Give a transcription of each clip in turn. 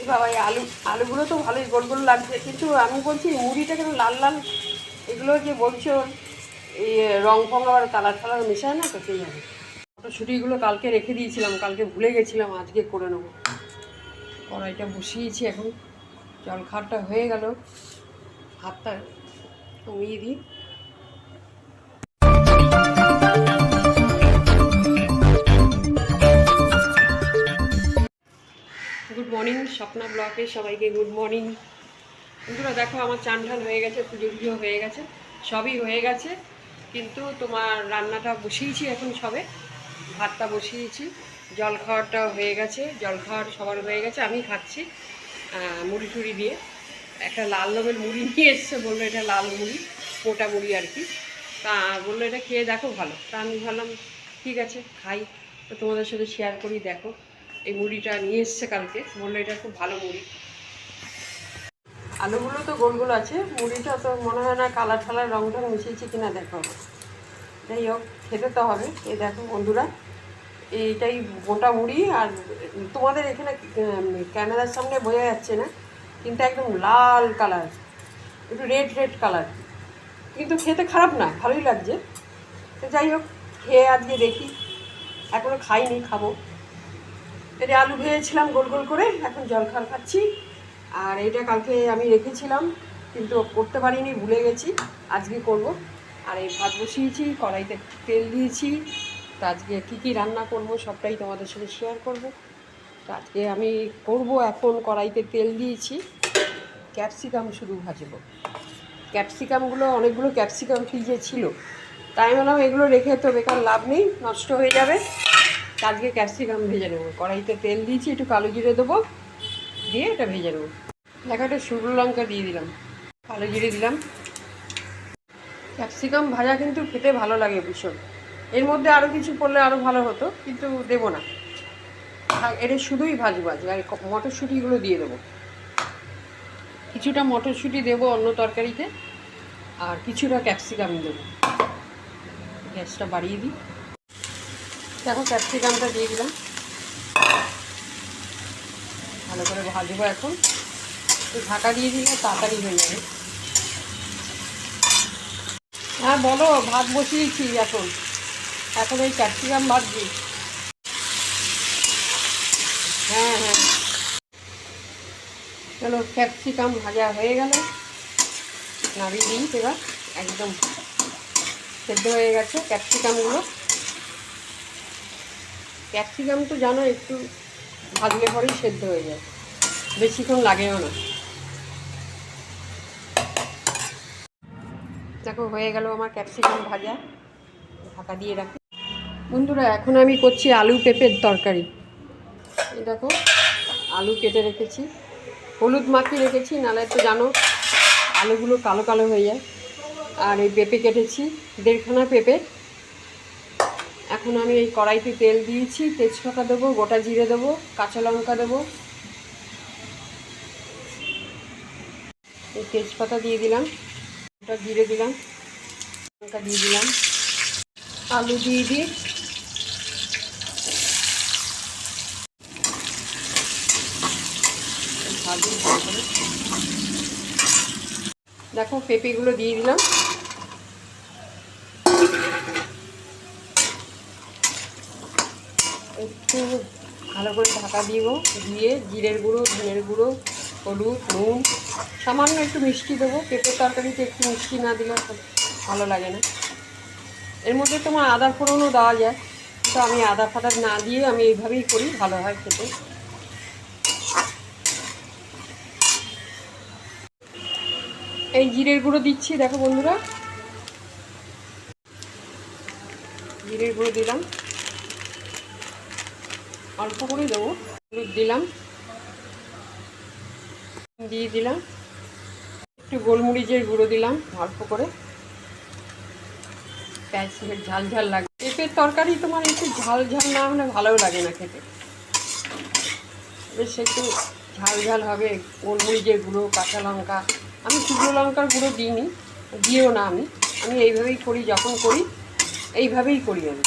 এ এই আলু, আলুগুলো তো ভালোই গোল গোল লাগছে। কিন্তু আমি বলছি, মুড়িটা কেন লাল লাল? এগুলো যে বলছো, এই রং ফং আবার কালার টালার মেশায় না, তো সেই হবে মটরশুঁটিগুলো কালকে রেখে দিয়েছিলাম, কালকে ভুলে গেছিলাম, আজকে করে নেব। কড়াইটা বসিয়েছি এখন জল খাটটা হয়ে গেল। হাতটা কমিয়ে দিই। মর্নিং স্বপ্না ব্লকে সবাইকে গুড মর্নিং বন্ধুরা, দেখো আমার চান ঢাল হয়ে গেছে, পুজো পুজো হয়ে গেছে, সবই হয়ে গেছে, কিন্তু তোমার রান্নাটা বসিয়েছি এখন সবে, ভাতটা বসিয়েছি, জল খাওয়ারটা হয়ে গেছে, জল খাওয়ার সবার হয়ে গেছে, আমি খাচ্ছি মুড়ি টুড়ি দিয়ে। একটা লাল রঙের মুড়ি নিয়ে এসছে, বলল এটা লাল মুড়ি, মোটা মুড়ি আর কি। তা বলল এটা খেয়ে দেখো ভালো। তা আমি ভাবলাম, ঠিক আছে, খাই। তো তোমাদের সাথে শেয়ার করি, দেখো। এই মুড়িটা নিয়ে এসছে কালকে। বলল এটা খুব ভালো মুড়ি। আলুগুলো তো গোল গোল আছে। মুড়িটা তো মনে হয় না কালার ঠালার রং টং মিশিয়েছে কিনা দেখো যাই হোক, খেতে তো হবে। এই দেখো বন্ধুরা, এইটাই গোটা মুড়ি। আর তোমাদের এখানে ক্যামেরার সামনে বোঝা যাচ্ছে না, কিন্তু একদম লাল কালার, একটু রেড রেড কালার। কিন্তু খেতে খারাপ না, ভালোই লাগছে। তো যাই হোক, খেয়ে আজকে দেখি। এখনও খাইনি, খাব। এটা আলু ভেজেছিলাম গোল গোল করে, এখন জল খাল খাচ্ছি। আর এটা কালকে আমি রেখেছিলাম, কিন্তু করতে পারিনি, ভুলে গেছি। আজকে করব। আর এই ভাত বসিয়েছি, কড়াইতে তেল দিয়েছি। তো আজকে কী কী রান্না করব সবটাই তোমাদের সাথে শেয়ার করব। তো আজকে আমি করব এখন কড়াইতে তেল দিয়েছি। ক্যাপসিকাম শুধু ভাজবো। ক্যাপসিকামগুলো, অনেকগুলো ক্যাপসিকাম ফ্রিজে ছিল। তাই বললাম এগুলো রেখে তো বেকার লাভ নেই, নষ্ট হয়ে যাবে। আজকে ক্যাপসিকাম ভেজে নেব। কড়াইতে তেল দিয়েছি, একটু কালো জিরে দেবো, দিয়ে এটা ভেজে নেব। দেখো একটা শুকনো লঙ্কা দিয়ে দিলাম, কালো জিরে দিলাম। ক্যাপসিকাম ভাজা কিন্তু খেতে ভালো লাগে ভীষণ। এর মধ্যে আরও কিছু পড়লে আরও ভালো হতো, কিন্তু দেবো না। এটা শুধুই ভাজবো আজকে, আর মটরশুঁটিগুলো দিয়ে দেবো। কিছুটা মটরশুঁটি দেবো অন্য তরকারিতে, আর কিছুটা ক্যাপসিকাম দেবো। গ্যাসটা বাড়িয়ে দিই। দেখো ক্যাপসিকামটা দিয়ে দিলাম। ভালো করে ভাজবো এখন। ঢাকা দিয়ে দিলে তাড়াতাড়ি হয়ে যাবে। হ্যাঁ বলো, ভাত বসিয়েছি এখন। এখন এই ক্যাপসিকাম ভাজছি হ্যাঁ হ্যাঁ। চলো ক্যাপসিকাম ভাজা হয়ে গেল। নাড়িয়ে দিই এবার। একদম সেদ্ধ হয়ে গেছে ক্যাপসিকামগুলো ক্যাপসিকাম তো জানো একটু ভাজলে পরেই সেদ্ধ হয়ে যায়। বেশিক্ষণ লাগেও না। দেখো, হয়ে গেল আমার ক্যাপসিকাম ভাজা। ঢাকা দিয়ে রাখি। বন্ধুরা, এখন আমি করছি আলু পেঁপের তরকারি। এই দেখো, আলু কেটে রেখেছি। হলুদ মাখিয়ে রেখেছি, নাহলে তো জানো, আলুগুলো কালো কালো হয়ে যায়। আর এই পেঁপে কেটেছি, দেড়খানা পেঁপে। এখন আমি এই কড়াইতে তেল দিয়েছি, তেজপাতা দেবো, গোটা জিরে দেবো, কাঁচা লঙ্কা দেবো এই তেজপাতা দিয়ে দিলাম, গোটা জিরে দিলাম, লঙ্কা দিয়ে দিলাম, আলু দিয়ে দিই। দেখো, পেঁপেগুলো দিয়ে দিলাম একটু ভালো করে ঢাকা দিব, দিয়ে জিরের গুঁড়ো, ধনের গুঁড়ো, হলুদ, নুন, সামান্য একটু মিষ্টি দেবো। পেঁপের তরকারিতে একটু মিষ্টি না দিলে ভালো লাগে না। এর মধ্যে তোমার আদা ফোড়নও দেওয়া যায় তো আমি আদা ফাদা না দিয়ে আমি এইভাবেই করি, ভালো হয় খেতে। এই জিরের গুঁড়ো দিচ্ছি, দেখো বন্ধুরা। জিরের গুঁড়ো দিলাম। অল্প করে দেবো। হলুদ দিলাম। দিয়ে দিলাম। একটু গোলমরিচের গুঁড়ো দিলাম অল্প করে। প্যাঁচ ঝাল ঝাল লাগে। পেঁপের তরকারি তোমার একটু ঝাল ঝাল না হলে ভালোও লাগে না খেতে। বেশ একটু ঝাল ঝাল হবে। গোলমরিচের গুঁড়ো, কাঁচা লঙ্কা। আমি শুকনো লঙ্কার গুঁড়ো দিইনি দিও না আমি। আমি এইভাবেই করি, যখন করি, এইভাবেই করি আমি।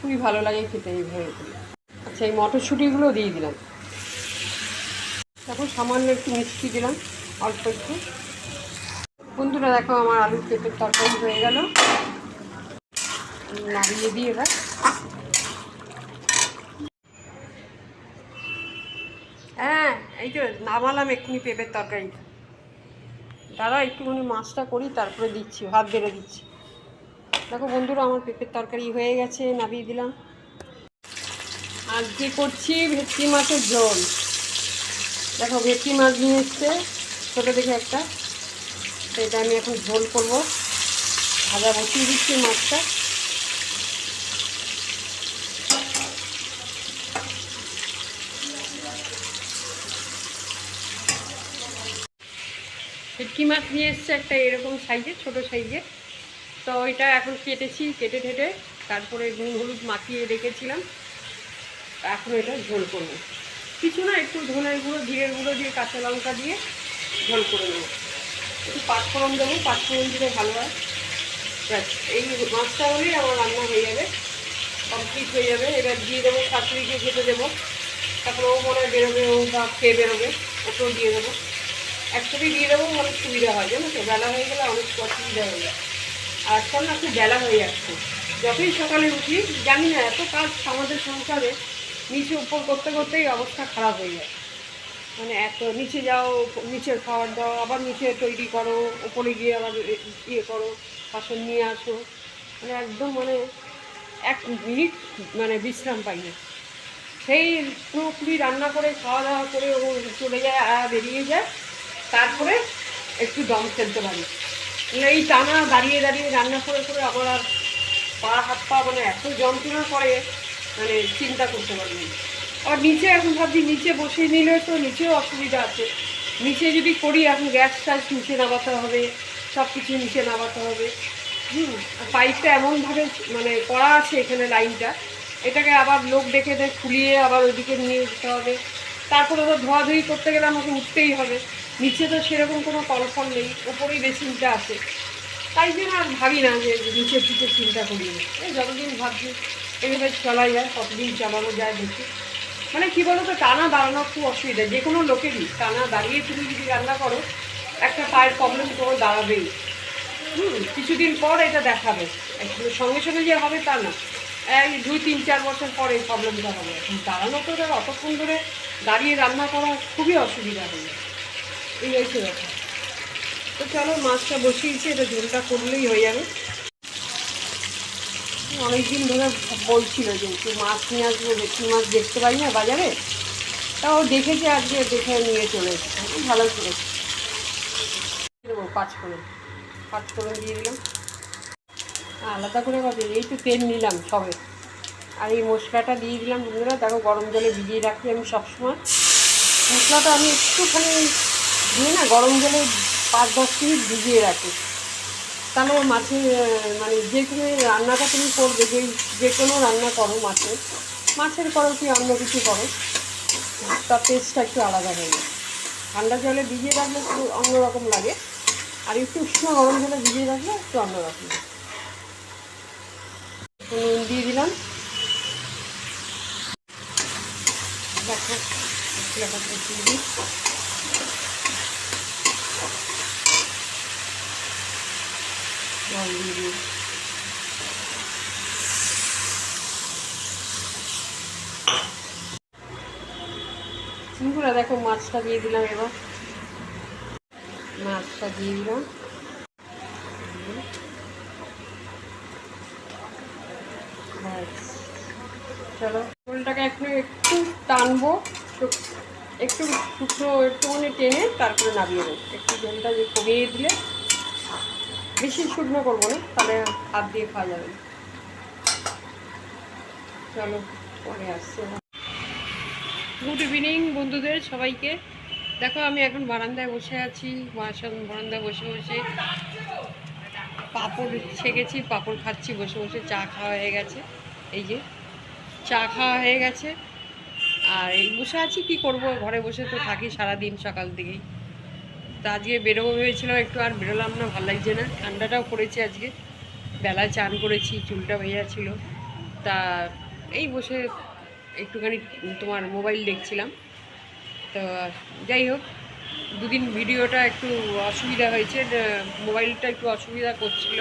খুবই ভালো লাগে খেতে এইভাবে। আচ্ছা এই মটরশুঁটিগুলো দিয়ে দিলাম। এখন সামান্য একটু মিষ্টি দিলাম, অল্প একটু। বন্ধুরা, দেখো আমার আলুর পেঁপের তরকারি হয়ে গেল। নাড়িয়ে দিই এবার। হ্যাঁ এই তো নামালাম এক্ষুনি পেঁপের তরকারি। দাদা, একটুখানি মাছটা করি, তারপরে দিচ্ছি, ভাত বেড়ে দিচ্ছি। দেখো বন্ধুরা, আমার পেঁপের তরকারি হয়ে গেছে, নামিয়ে দিলাম। আজকে করছি? ভেটকি মাছের ঝোল। দেখো, ভেটকি মাছ নিয়ে এসছে, ছোটো দেখে একটা। এটা আমি এখন ঝোল করব। ভাজা বসিয়ে দিচ্ছি মাছটা। ভেটকি মাছ নিয়ে এসছে একটা এরকম সাইজের, ছোটো সাইজের। তো এটা এখন কেটেছি, কেটে ঠেটে তারপরে নুন হলুদ মাখিয়ে রেখেছিলাম। এখন এটা ঝোল করব। কিছু না, একটু ধনের গুঁড়ো, জিরের গুঁড়ো দিয়ে কাঁচা লঙ্কা দিয়ে ঝোল করে নেব। একটু পাঁচফোড়ন দেবো পাঁচফোড়ন দিলে ভালো হয়। ব্যাস, এই মাছটা হলেই আমার রান্না হয়ে যাবে, কমপ্লিট হয়ে যাবে। এবার দিয়ে দেবো শাশুড়িকে খেতে দেবো। তারপরে ও মনে হয় বেরোবে, ও বা খেয়ে বেরোবে, ওকেও দিয়ে দেবো। একসাথে দিয়ে দেবো, অনেক সুবিধা হয়, জানো তো? বেলা হয়ে গেলে অনেক অসুবিধা হয়ে যায়। আজকাল না খুব বেলা হয়ে যাচ্ছে। যতই সকালে উঠি, জানি না, এত কাজ আমাদের সংসারে, নিচে উপর করতে করতেই অবস্থা খারাপ হয়ে যায়। মানে এত নিচে যাও, নিচের খাবার দাও, আবার নিচে তৈরি করো, উপরে গিয়ে আবার ইয়ে করো, বাসন নিয়ে আসো। মানে একদম মানে এক মিনিট মানে বিশ্রাম পাই না। সেই পুরোপুরি রান্না করে, খাওয়া দাওয়া করে ও চলে যায় আর বেরিয়ে যায়। তারপরে একটু দম ফেলতে পারি। এই টানা দাঁড়িয়ে দাঁড়িয়ে রান্না করে করে আবার আর পা, হাত পা মানে এত যন্ত্রণা করে মানে চিন্তা করতে পারবি না। আবার নিচে এখন ভাবছি, নিচে বসিয়ে নিলে তো নিচেও অসুবিধা আছে। নিচে যদি করি, এখন গ্যাস ট্যাস নিচে নামাতে হবে সব কিছু নিচে নামাতে হবে। হুম, আর পাইপটা এমনভাবে মানে করা আছে এখানে লাইনটা। এটাকে আবার লোক ডেকে খুলিয়ে আবার ওইদিকে নিয়ে যেতে হবে। তারপরে তো ধোয়াধুয়ি করতে গেলে আমাকে উঠতেই হবে। নিচে তো সেরকম কোনো কলফল নেই ওপরেই বেসিনটা আছে। তাই জন্য আর ভাবি না যে নিচের দিকে চিন্তা করি না। এই যতদিন ভাবছি, এভাবে চলা যায় কতদিন চালানো যায় দেখি মানে কী বলো তো টানা দাঁড়ানো খুব অসুবিধা, যে কোনো লোকেরই টানা দাঁড়িয়ে তুমি যদি রান্না করো, একটা পায়ের প্রবলেম তোমার দাঁড়াবেই হুম, কিছুদিন পর এটা দেখাবে। সঙ্গে সঙ্গে যে হবে তা না। এই দুই, তিন, চার বছর পরে এই প্রবলেমটা হবে। দাঁড়ানো তো অতক্ষণ ধরে দাঁড়িয়ে রান্না করা খুবই অসুবিধা হবে এই হয়েছে ব্যাপার তো চলো, মাছটা বসিয়েছি, এটা ঝোলটা করলেই হয়ে যাবে। অনেকদিন ধরে বলছিল যে একটু মাছ নিয়ে আসব ভেটকি মাছ দেখতে পাই না বাজারে। তাও দেখেছে আজকে, দেখে নিয়ে চলে এসেছে। ভালো করেছি দেবো, পাঁচ করে। পাঁচ করে দিয়ে দিলাম। আলাদা করে ভাবি এই তো তেল নিলাম সবে। আর এই মশলাটা দিয়ে দিলাম। বন্ধুরা, দেখো গরম জলে ভিজিয়ে রাখি আমি সবসময়। মশলাটা আমি একটুখানি দিয়ে না গরম জলে পাঁচ দশ মিনিট ভিজিয়ে রাখি। তাহলে আহ, মানে যে কোনো রান্নাটা তুমি করবে যে যে কোনো রান্না করো মাছের মাছের করো কি অন্য কিছু করো? তার টেস্টটা একটু আলাদা হয়ে যায়। ঠান্ডা জলে ভিজিয়ে রাখলে একটু অন্যরকম লাগে আর একটু উষ্ণ গরম জলে ভিজিয়ে রাখলে একটু অন্যরকম। নুন দিয়ে দিলাম। দেখো মশলাটা কষিয়ে দিই জল দিয়ে সিঙ্গুরা, দেখো মাছটা দিয়ে দিলাম এবার। মাছটা দিয়ে দিলাম। চলো ঝোলটাকে এখন একটু টানবো, একটু শুকনো একটুখানি টেনে তারপরে নামিয়ে দেবো একটু ঝোলটা যে কমিয়ে দিলে বেশি শুকনো করব না, তাহলে হাত দিয়ে খাওয়া যাবে। চলো, পরে আসছে গুড ইভিনিং বন্ধুদের, সবাইকে। দেখো, আমি এখন বারান্দায় বসে আছি বাসন বারান্দায় বসে বসে পাঁপড় ছেঁকেছি, পাঁপড় খাচ্ছি, বসে বসে চা খাওয়া হয়ে গেছে। এই যে, চা খাওয়া হয়ে গেছে। আর এই বসে আছি, কি করব? ঘরে বসে তো থাকি সারাদিন সকাল থেকেই। তা আজকে বেরোবো ভেবেছিলাম একটু, আর বেরোলাম না, ভালো লাগছে না। ঠান্ডাটাও পড়েছে আজকে। বেলায় চান করেছি, চুলটা ভেজা ছিল। তা এই বসে একটুখানি তোমার মোবাইল দেখছিলাম। তো যাই হোক, দুদিন ভিডিওটা একটু অসুবিধা হয়েছে মোবাইলটা একটু অসুবিধা করছিল।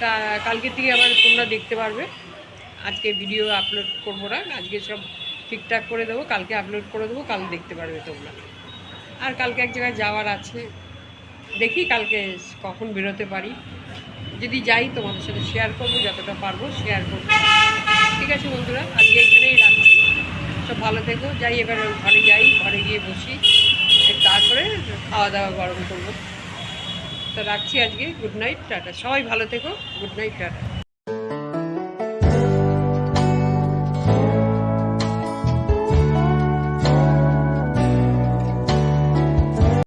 তা কালকে থেকে আবার তোমরা দেখতে পারবে। আজকে ভিডিও আপলোড করব না, আজকে সব ঠিকঠাক করে দেবো, কালকে আপলোড করে দেবো, কাল দেখতে পারবে তোমরা। আর কালকে এক জায়গায় যাওয়ার আছে। দেখি কালকে কখন বেরোতে পারি। যদি যাই তোমাদের সাথে শেয়ার করব, যতটা পারব শেয়ার করব। ঠিক আছে বন্ধুরা, আজকে এখানেই রাখছি। সব ভালো থেকো। যাই, এবার ঘরে যাই, ঘরে গিয়ে বসি। তারপরে খাওয়া দাওয়া গরম করব। তো রাখছি আজকে। Good night tata. সবাই ভালো থেকো। Good night tata.